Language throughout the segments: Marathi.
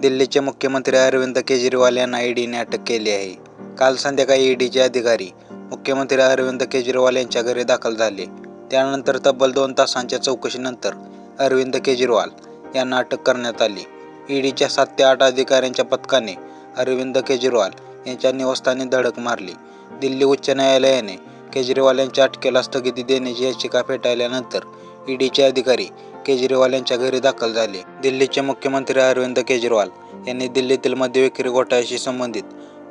दिल्लीचे मुख्यमंत्री अरविंद केजरीवाल यांना ईडीने अटक केली आहे. काल संध्याकाळी ईडीचे अधिकारी मुख्यमंत्री अरविंद केजरीवाल यांच्या घरी दाखल झाले. त्यानंतर तब्बल दोन तासांच्या चौकशीनंतर अरविंद केजरीवाल यांना अटक करण्यात आली. ईडीच्या सात ते आठ अधिकाऱ्यांच्या पथकाने अरविंद केजरीवाल यांच्या निवासस्थानी धडक मारली. दिल्ली उच्च न्यायालयाने केजरीवाल यांच्या अटकेला स्थगिती देण्याची याचिका फेटाळल्यानंतर ईडीचे अधिकारी केजरीवाल यांच्या घरी दाखल झाली. दिल्लीचे मुख्यमंत्री अरविंद केजरीवाल यांनी दिल्लीतील मद्य विक्री घोटाळ्याशी संबंधित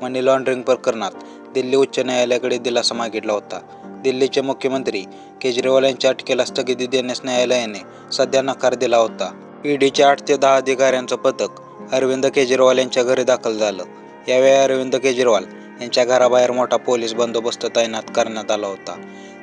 मनी लॉन्ड्रिंग प्रकरणात दिल्ली उच्च न्यायालयाकडे दिलासा मागितला होता. दिल्लीचे मुख्यमंत्री केजरीवाल यांच्या अटकेला स्थगिती देण्यास न्यायालयाने सध्या नकार दिला होता. ईडीचे आठ ते दहा अधिकाऱ्यांचं पथक अरविंद केजरीवाल यांच्या घरी दाखल झालं. यावेळी अरविंद केजरीवाल यांच्या घराबाहेर मोठा पोलीस बंदोबस्त तैनात करण्यात आला होता.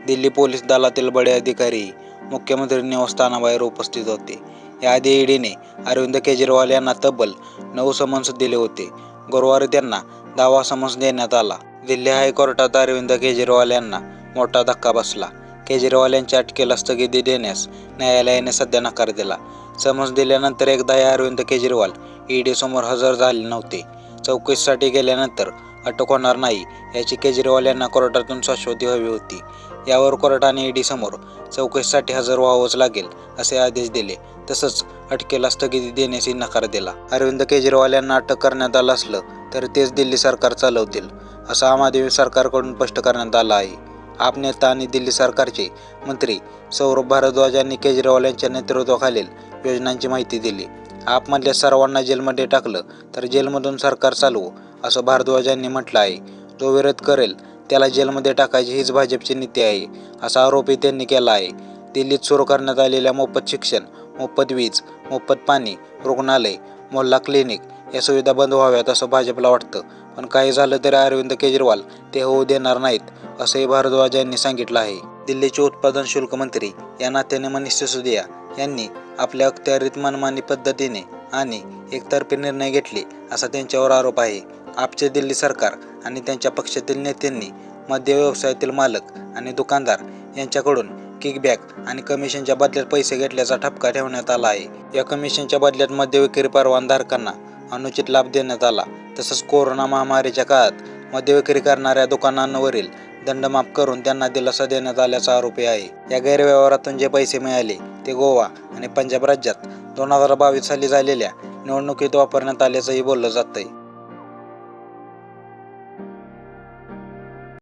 दिल्ली पोलीस दलातील बडे अधिकारी मुख्यमंत्री निवासस्थानाबाहेर उपस्थित होते. याआधी ईडीने अरविंद केजरीवाल यांना तब्बल नऊ समन्स दिले होते. गुरुवारी त्यांना दावा समन्स देण्यात आला. दिल्ली हायकोर्टात अरविंद केजरीवाल यांना मोठा धक्का बसला. केजरीवाल यांच्या अटकेला स्थगिती देण्यास न्यायालयाने सध्या नकार दिला. समन्स दिल्यानंतर एकदा अरविंद केजरीवाल ईडीसमोर हजर झाले नव्हते. चौकशीसाठी गेल्यानंतर अटक होणार नाही याची केजरीवाल यांना कोर्टातून शाश्वती हवी होती. यावर कोर्टाने ईडी समोर चौकशीसाठी हजर व्हावंच लागेल असे आदेश दिले. तसंच अटकेला स्थगिती देण्यासही नकार दिला. अरविंद केजरीवाल यांना अटक करण्यात आलं असलं तर तेच दिल्ली सरकार चालवतील असं आम आदमी सरकारकडून स्पष्ट करण्यात आलं आहे. आप नेता आणि दिल्ली सरकारचे मंत्री सौरभ भारद्वाज यांनी केजरीवाल यांच्या नेतृत्वाखालील योजनांची माहिती दिली. आपमधल्या सर्वांना जेलमध्ये टाकलं तर जेलमधून सरकार चालवू असं भारद्वाज यांनी म्हटलं आहे. जो विरोध करेल त्याला जेलमध्ये टाकायची हीच भाजपची नीती आहे असा आरोपही त्यांनी केला आहे. दिल्लीत सुरू करण्यात आलेल्या मोफत शिक्षण मोफत वीज मोफत पाणी रुग्णालय मोहल्ला क्लिनिक या सुविधा बंद व्हाव्यात असं भाजपला वाटतं. पण काही झालं तरी अरविंद केजरीवाल ते होऊ देणार नाहीत असंही भारद्वाज यांनी सांगितलं आहे. दिल्लीचे उत्पादन शुल्क मंत्री या नात्याने मनीष सिसोदिया यांनी आपल्या अखत्यारीत मनमानी पद्धतीने आणि एकतर्फी निर्णय घेतले असा त्यांच्यावर आरोप आहे. आपचे दिल्ली सरकार आणि त्यांच्या पक्षातील नेत्यांनी मद्य व्यवसायातील मालक आणि दुकानदार यांच्याकडून किकबॅक आणि कमिशनच्या बदल्यात पैसे घेतल्याचा ठपका ठेवण्यात आला आहे. या कमिशनच्या बदल्यात मद्य विक्री परवानधारकांना अनुचित लाभ देण्यात आला. तसंच कोरोना महामारीच्या काळात मद्य विक्री करणाऱ्या दुकानांवरील दंड माफ करून त्यांना दिलासा देण्यात आल्याचा आरोपी आहे. या गैरव्यवहारातून जे पैसे मिळाले ते गोवा आणि पंजाब राज्यात दोन हजार बावीस साली झालेल्या निवडणुकीत वापरण्यात आल्याचंही बोललं जातंय.